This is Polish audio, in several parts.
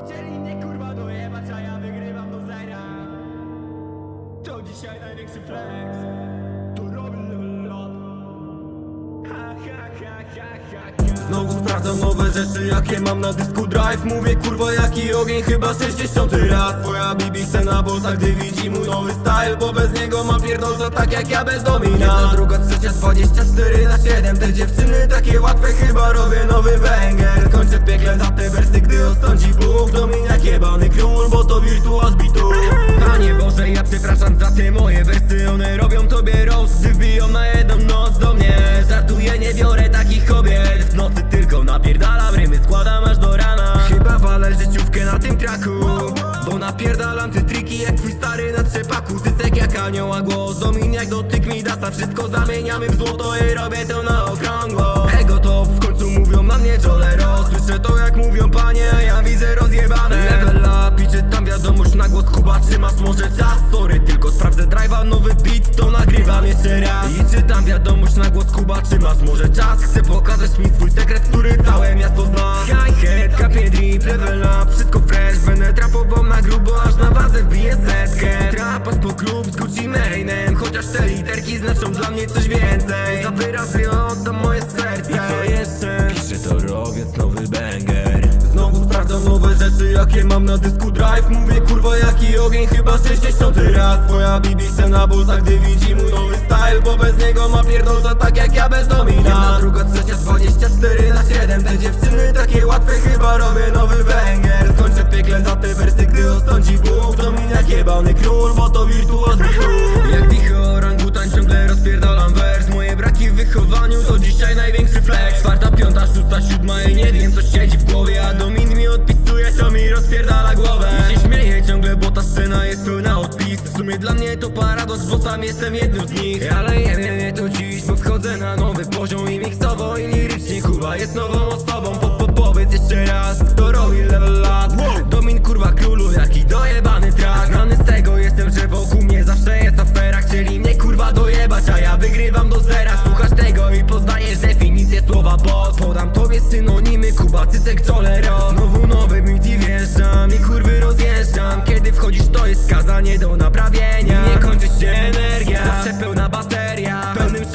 Chcieli mnie kurwa dojebać, a ja wygrywam do zera. To dzisiaj największy flex. To robię level up Ha ha ha ha ha ha. Znowu sprawdzam nowe rzeczy, jakie mam na dysku drive. Mówię kurwa jaki ogień, chyba 60 raz. Twoja bibi chce na bossa, gdy widzi mój nowy style Bo bez niego ma pierdolca tak jak ja bez domina. Jedna, druga, trzecia, 24 na 7 Te dziewczyny takie łatwe, chyba robię nowy banger w piekle za te wersy, gdy ostądzi Bóg. Dominiak jebany król, bo to wirtuoz bitu. Panie Boże, ja przepraszam za te moje wersy. One robią tobie roast, gdy wbiją na jedną noc do mnie. Żartuję, nie biorę takich kobiet. W nocy tylko napierdalam rymy, składam aż do rana. Chyba walę życiówkę na tym traku Bo napierdalam te triki jak twój stary na trzepaku. Cysek jak anioła głos, dominiak dotyk mi dasa Wszystko zamieniamy w złoto i robię to na okrągło. Ego to w końcu mówią na mnie Jolero Słyszę to jak mówią panie, a ja widzę rozjebane. Level up i czytam wiadomość na głos. Kuba Trzymasz może czas, sorry Tylko sprawdzę drive'a, nowy beat to nagrywam jeszcze raz. I czytam wiadomość na głos. Kuba Trzymasz może czas Chcę pokazać mi swój sekret, który całe miasto zna. Hi-hat, kapie drip, level up Wszystko fresh, będę trapował na grubo Aż na bazę wbiję setkę. Trapas po klub z Gucci Mane'em Chociaż te literki znaczą dla mnie coś więcej. Za wyraz jakie mam na dysku drive. Mówię kurwa jaki ogień, chyba 60 raz. Twoja bibi chce na busa, gdy widzi mój nowy style. Bo bez niego ma pierdolca tak jak ja bez domina. Jedna, druga, trzecia, 24 na 7 Te dziewczyny takie łatwe, chyba robię nowy banger Skończę piekle za te wersy, gdy ostądzi Bóg Dominiak jebany król, bo to wirtuoz bitu Jak dicho orangutan ciągle rozpierdalam wers. Moje braki w wychowaniu to dzisiaj największy flex. Czwarta, piąta, szósta, siódma i nie wiem co siedzi w mnie to paradoks, bo sam jestem jednym z nich. Ale nie to dziś, bo wchodzę na nowy poziom I miksowo i lirycznie, kurwa jest nową osobą. Po, po, Powiedz jeszcze raz, kto robi level up. Domin kurwa królu, jaki dojebany track Znany z tego jestem, że wokół mnie zawsze jest afera. Chcieli mnie kurwa dojebać, a ja wygrywam do zera. Słuchasz tego i poznajesz definicję słowa boss. Podam tobie synonimy, kuba, cysek, cholero Znowu nowy beat i wjeżdżam i kurwy rozjeżdżam. Kiedy wchodzisz to jest skazanie do naprawienia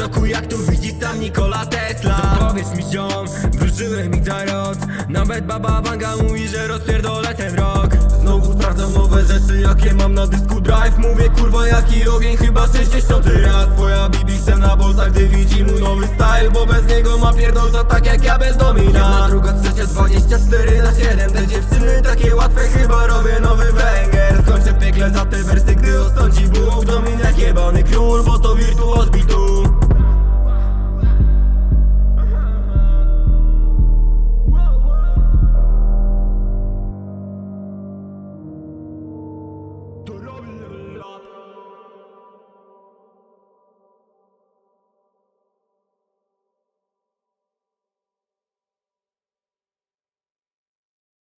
szoku jak tu widzi sam Nikola Tesla? Powiedz mi ziom, wróżyłem mi tarot Nawet baba Wanga mówi, że rozpierdolę ten rok. Znowu sprawdzam nowe rzeczy, jakie mam na dysku drive. Mówię kurwa jaki ogień, chyba 60 raz. Twoja bibi chce na bossa, gdy widzi mój nowy style. Bo bez niego ma pierdolca tak jak ja bez domina. Jedna, druga, trzecia, 24 na 7 Te dziewczyny takie łatwe, chyba robię nowy banger. Skończę w piekle za te wersy, gdy ostąci Bóg Dominiak jebany król, bo to